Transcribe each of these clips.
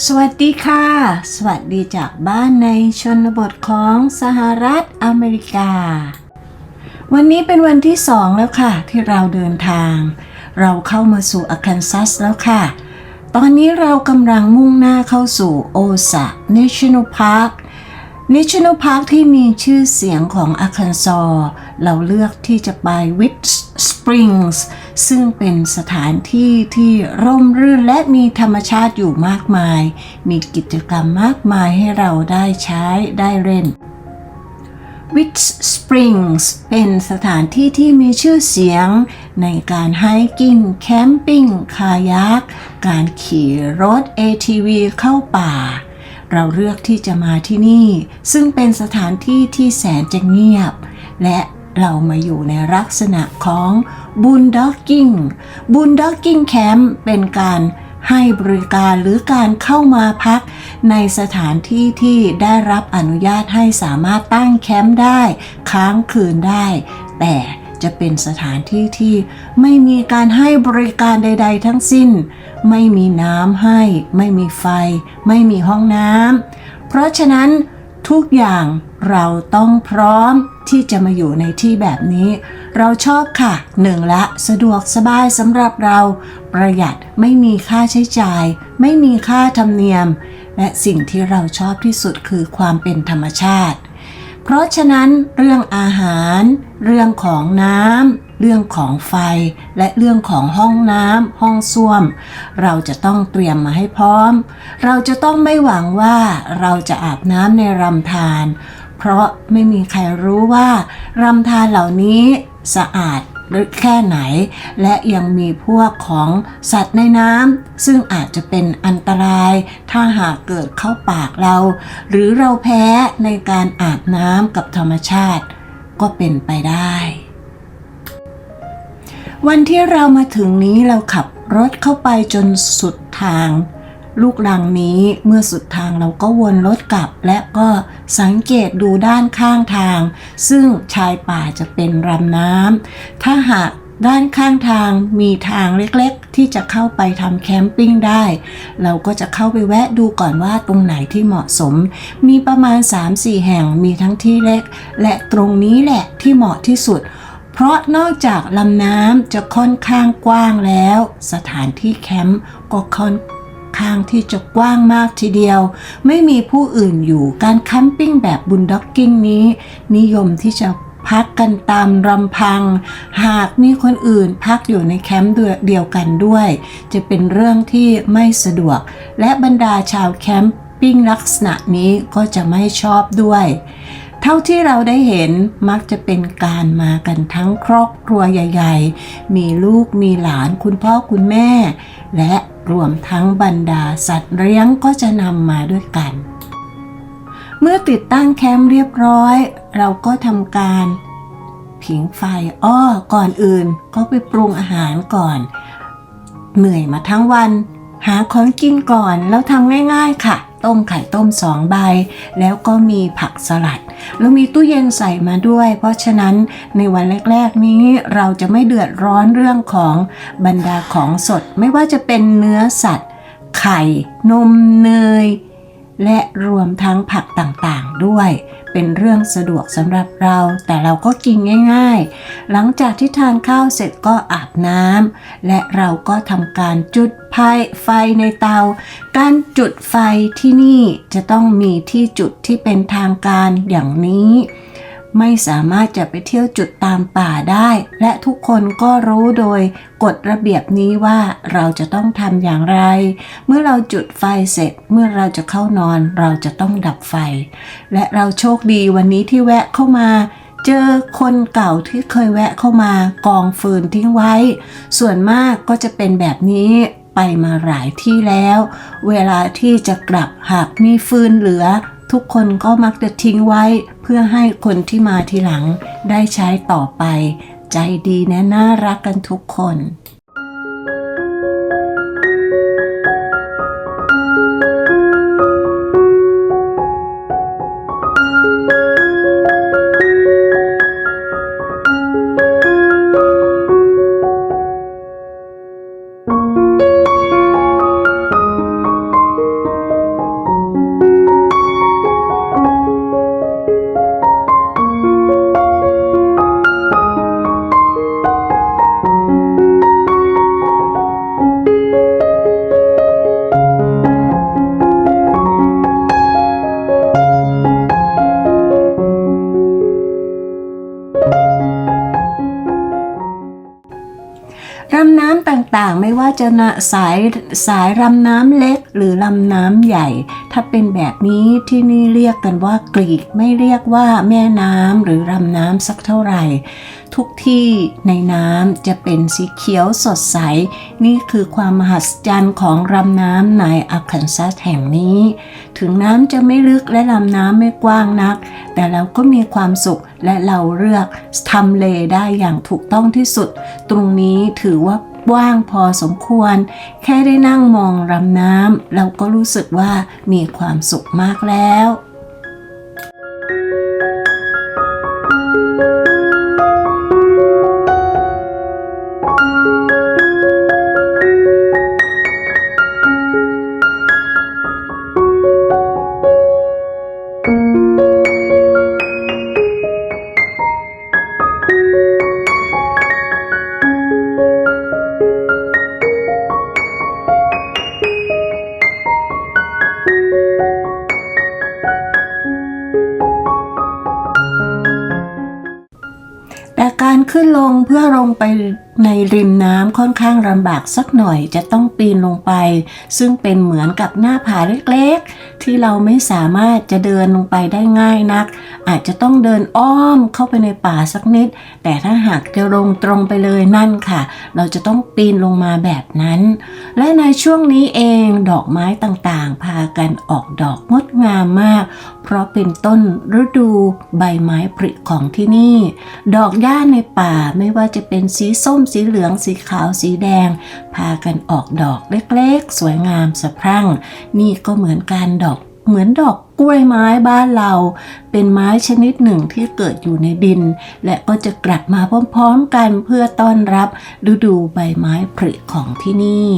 สวัสดีค่ะ สวัสดีจากบ้านในชนบทของสหรัฐอเมริกา วันนี้เป็นวันที่สองแล้วค่ะ ที่เราเดินทาง เราเข้ามาสู่อาคันซัสแล้วค่ะ ตอนนี้เรากำลังมุ่งหน้าเข้าสู่โอซา National Park National Park ที่มีชื่อเสียงของอาคันซอ เราเลือกที่จะไป Witch Springs ซึ่งเป็นสถานที่ที่ร่มรื่นและมีธรรมชาติอยู่มากมาย มีกิจกรรมมากมายให้เราได้ใช้ได้เล่น Witch Springs เป็นสถานที่ที่มีชื่อเสียง ในการไฮกิ้งแคมปิ้ง คายัก การขี่รถ ATV เข้าป่า เราเลือกที่จะมาที่นี่ ซึ่งเป็นสถานที่ที่แสนจะเงียบ และ เรามาอยู่ในลักษณะของ Boondocking Boondocking Camp เป็นการให้บริการหรือการเข้ามาพักในสถานที่ที่ได้รับอนุญาตให้สามารถตั้งแคมป์ได้ ค้างคืนได้ แต่จะเป็นสถานที่ที่ไม่มีการให้บริการใด ๆ ทั้งสิ้น ไม่มีน้ำให้ ไม่มีไฟ ไม่มีห้องน้ำเพราะฉะนั้นทุกอย่างเราต้องพร้อม ที่จะมาอยู่ในที่แบบนี้ เราชอบค่ะหนึ่งละสะดวกสบายสำหรับเรา ประหยัดไม่มีค่าใช้จ่าย ไม่มีค่าธรรมเนียม และสิ่งที่เราชอบที่สุดคือความเป็นธรรมชาติ เพราะฉะนั้นเรื่องอาหาร เรื่องของน้ำเรื่องของไฟและเรื่องของห้องน้ำห้องส้วม เราจะต้องเตรียมมาให้พร้อม เราจะต้องไม่หวังว่าเราจะอาบน้ำในรำธาร เพราะไม่มีใครรู้ว่ารำธารเหล่านี้สะอาดหรือแค่ไหน และยังมีพวกของสัตว์ในน้ำซึ่งอาจจะเป็นอันตราย ถ้าหากเกิดเข้าปากเรา หรือเราแพ้ในการอาบน้ำกับธรรมชาติ ก็เป็นไปได้ วันที่เรามาถึงนี้เราขับรถเข้าไปจนสุดทาง ลูกลังนี้เมื่อสุดทางเราก็วนรถกลับ และก็สังเกตดูด้านข้างทาง ซึ่งชายป่าจะเป็นรำน้ำถ้าหากด้านข้างทางมีทางเล็กๆ ที่จะเข้าไปทำแคมปิ้งได้ เราก็จะเข้าไปแวะดูก่อนว่าตรงไหนที่เหมาะสม มีประมาณ 3-4 แห่งมีทั้งที่เล็ก และตรงนี้แหละที่เหมาะที่สุด เพราะนอกจากลำน้ำจะค่อนข้างกว้างแล้ว สถานที่แคมป์ก็ค่อน ข้างที่จะกว้างมากทีเดียว ไม่มีผู้อื่นอยู่การแคมปิ้งแบบบุนด็อกกิ้งนี้ นิยมที่จะพักกันตามรำพัง หากมีคนอื่นพักอยู่ในแคมป์เดียวกันด้วย จะเป็นเรื่องที่ไม่สะดวก และบรรดาชาวแคมปิ้งลักษณะนี้ก็จะไม่ชอบด้วย เท่าที่เราได้เห็นมักจะเป็นการมากันทั้งครอบครัวใหญ่ ๆ มีลูกมีหลานคุณพ่อคุณแม่ และ รวมทั้งบรรดาสัตว์เลี้ยงก็จะนำมาด้วยกัน เมื่อติดตั้งแคมป์เรียบร้อย เราก็ทำการผิงไฟอ้อก่อนอื่นก็ไปปรุงอาหารก่อน เหนื่อยมาทั้งวัน หาของกินก่อนแล้วทำง่าย ๆค่ะ ต้มไข่ต้มสองใบ แล้วก็มีผักสลัด แล้วมีตู้เย็นใส่มาด้วย เพราะฉะนั้นในวันแรก ๆ นี้เราจะไม่เดือดร้อนเรื่องของบรรดาของสด ไม่ว่าจะเป็นเนื้อสัตว์ ไข่ นมเนย และรวมทั้งผักต่างๆด้วย เป็นเรื่องสะดวกสำหรับเรา แต่เราก็กินง่าย ๆ หลังจากที่ทานข้าวเสร็จก็อาบน้ำและเราก็ทำการจุดไฟไฟในเตา การจุดไฟที่นี่จะต้องมีที่จุดที่เป็นทางการอย่างนี้ ไม่สามารถจะไปเที่ยวจุดตามป่าได้ และทุกคนก็รู้โดยกฎระเบียบนี้ว่าเราจะต้องทำอย่างไร เมื่อเราจุดไฟเสร็จเมื่อเราจะเข้านอนเราจะต้องดับไฟ และเราโชคดีวันนี้ที่แวะเข้ามาเจอคนเก่าที่เคยแวะเข้ามากองฟืนทิ้งไว้ ส่วนมากก็จะเป็นแบบนี้ไปมาหลายที่แล้ว เวลาที่จะกลับหากมีฟืนเหลือ ทุกคนก็มักจะทิ้งไว้เพื่อให้คนที่มาทีหลังได้ใช้ต่อไป ใจดีและน่ารักกันทุกคน「 ต่างๆ ไม่ว่าจะนะสายสายลำน้ำเล็กหรือลำน้ำใหญ่ ถ้าเป็นแบบนี้ที่นี่เรียกกันว่ากรีกไม่เรียกว่าแม่น้ำหรือลำน้ำสักเท่าไหร่ ทุกที่ในน้ำจะเป็นสีเขียวสดใส นี่คือความมหัศจรรย์ของลำน้ำในอาคันซัสแห่งนี้ ถึงน้ำจะไม่ลึกและลำน้ำไม่กว้างนัก แต่เราก็มีความสุขและเราเลือกทำเลได้อย่างถูกต้องที่สุด ตรงนี้ถือว่า ว้างพอสมควร แค่ได้นั่งมองลำน้ำเราก็รู้สึกว่ามีความสุขมากแล้ว ขึ้นลงเพื่อลงไปในริมน้ำค่อนข้างลำบากสักหน่อยจะต้องปีนลงไป ซึ่งเป็นเหมือนกับหน้าผาเล็กๆ ที่เราไม่สามารถจะเดินลงไปได้ง่ายนัก อาจจะต้องเดินอ้อมเข้าไปในป่าสักนิด แต่ถ้าหากจะลงตรงไปเลยนั่นค่ะ เราจะต้องปีนลงมาแบบนั้น และในช่วงนี้เองดอกไม้ต่างๆ พากันออกดอกงดงามมาก เพราะเป็นต้นฤดูใบไม้ผลิของที่นี่ ดอกหญ้าในป่าไม่ว่าจะเป็นสีส้มสีเหลือง สีขาว สีแดง พากันออกดอกเล็กๆ สวยงามสะพรั่ง นี่ก็เหมือนการดอกเหมือนดอกกล้วยไม้บ้านเรา เป็นไม้ชนิดหนึ่งที่เกิดอยู่ในดิน และก็จะกลับมาพร้อมๆกันเพื่อต้อนรับฤดูใบไม้ผลิของที่นี่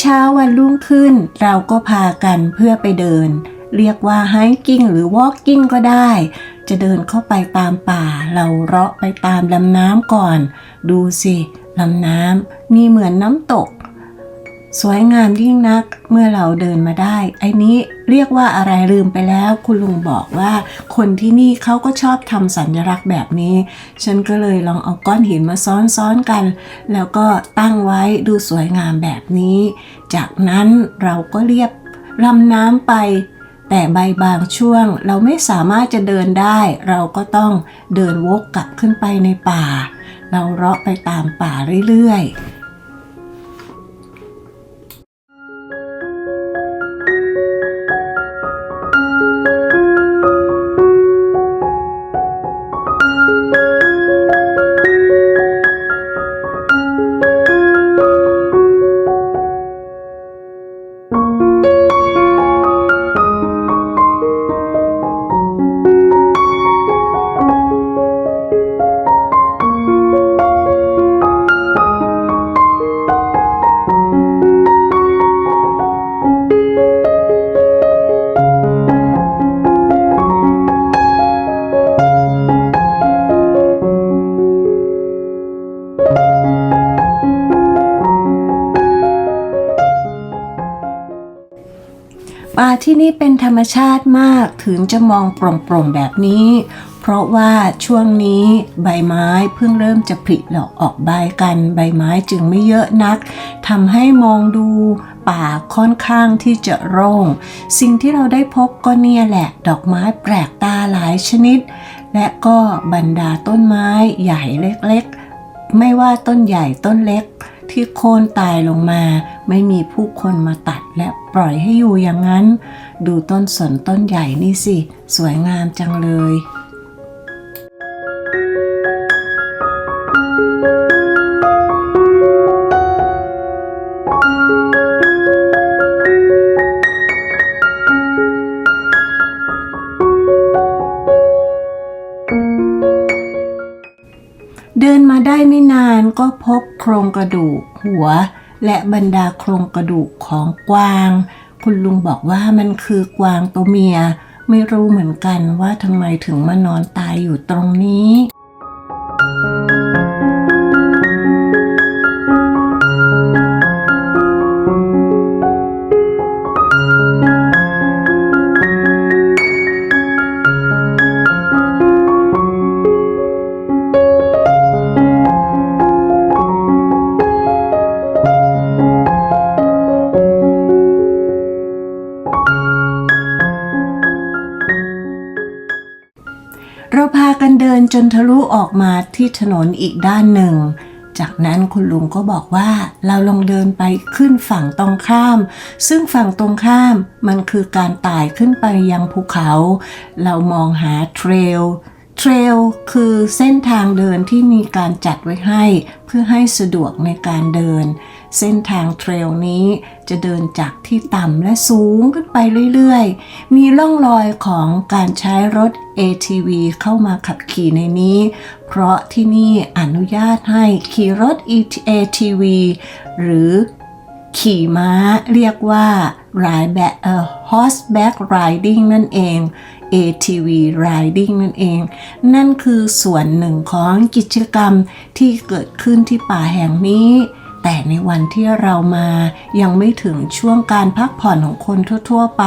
เช้าวันรุ่งขึ้น เราก็พากันเพื่อไปเดิน เรียกว่า hiking หรือ walking ก็ได้ จะเดินเข้าไปตามป่า เราเลาะไปตามลำน้ำก่อน ดูสิลำน้ำมีเหมือนน้ำตก สวยงามยิ่งนักเมื่อเราเดินมาได้ ไอ้นี้เรียกว่าอะไรลืมไปแล้ว คุณลุงบอกว่า คนที่นี่เขาก็ชอบทำสัญลักษณ์แบบนี้ ฉันก็เลยลองเอาก้อนหินมาซ้อนๆกัน แล้วก็ตั้งไว้ดูสวยงามแบบนี้ จากนั้นเราก็เรียบลำน้ำไป แต่ใบบางช่วงเราไม่สามารถจะเดินได้ เราก็ต้องเดินวกกลับขึ้นไปในป่า เราเลาะไปตามป่าเรื่อยๆ ที่นี่เป็นธรรมชาติมากถึงจะมองโปร่งๆแบบนี้ เพราะว่าช่วงนี้ใบไม้เพิ่งเริ่มจะผลิดอกออกใบกัน ใบไม้จึงไม่เยอะนักทำให้มองดูป่าค่อนข้างที่จะโล่ง สิ่งที่เราได้พบก็เนี่ยแหละ ดอกไม้แปลกตาหลายชนิด และก็บรรดาต้นไม้ใหญ่เล็กๆ ไม่ว่าต้นใหญ่ต้นเล็ก ที่โค่นตายลงมา ไม่มีผู้คนมาตัดและปล่อยให้อยู่อย่างนั้น ดูต้นสนต้นใหญ่นี่สิ สวยงามจังเลยเดินมาได้ไม่นานก็พบ รงกระดูกหัว และบรรดาโครงกระดูกของกวาง คุณลุงบอกว่ามันคือกวางตัวเมีย ไม่รู้เหมือนกันว่าทำไมถึงมานอนตายอยู่ตรงนี้ เราพากันเดินจนทะลุออกมาที่ถนนอีกด้านหนึ่ง จากนั้นคุณลุงก็บอกว่าเราลองเดินไปขึ้นฝั่งตรงข้าม ซึ่งฝั่งตรงข้ามมันคือการไต่ขึ้นไปยังภูเขา เรามองหาเทรล เทรลคือเส้นทางเดินที่มีการจัดไว้ให้ เพื่อให้สะดวกในการเดิน เส้นทางเทรลนี้จะเดินจากที่ต่ำและสูงขึ้นไปเรื่อยๆ มีร่องรอยของการใช้รถ ATV เข้ามาขับขี่ในนี้ เพราะที่นี่อนุญาตให้ขี่รถ ATV หรือขี่ม้าเรียกว่า ride back เอ่อ horseback riding นั่นเอง ATV riding นั่นเอง นั่นคือส่วนหนึ่งของกิจกรรมที่เกิดขึ้นที่ป่าแห่งนี้ แต่ในวันที่เรามายังไม่ถึงช่วงการพักผ่อนของคนทั่ว ๆ ไป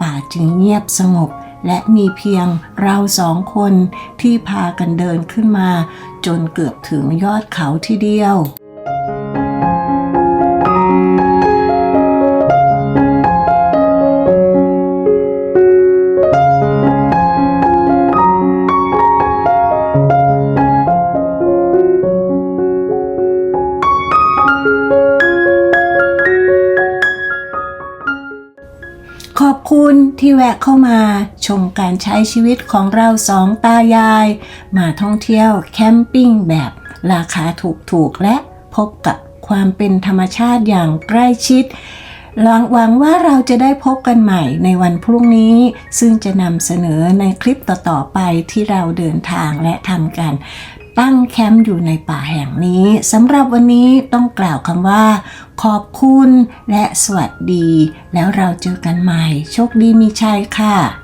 ป่าจึงเงียบสงบและมีเพียงเราสองคนที่พากันเดินขึ้นมา จนเกือบถึงยอดเขาทีเดียว ที่แวะเข้ามา ชมการใช้ชีวิตของเราสองตายาย มาท่องเที่ยวแคมปิ้งแบบราคาถูกๆ และพบกับความเป็นธรรมชาติอย่างใกล้ชิดหวังว่าเราจะได้พบกันใหม่ในวันพรุ่งนี้ ซึ่งจะนำเสนอในคลิปต่อ ๆ ไปที่เราเดินทางและทำกัน ตั้งแคมป์อยู่ในป่าแห่งนี้สำหรับวันนี้ต้องกล่าวคำว่า ขอบคุณและสวัสดี แล้วเราเจอกันใหม่ โชคดีมีชัยค่ะ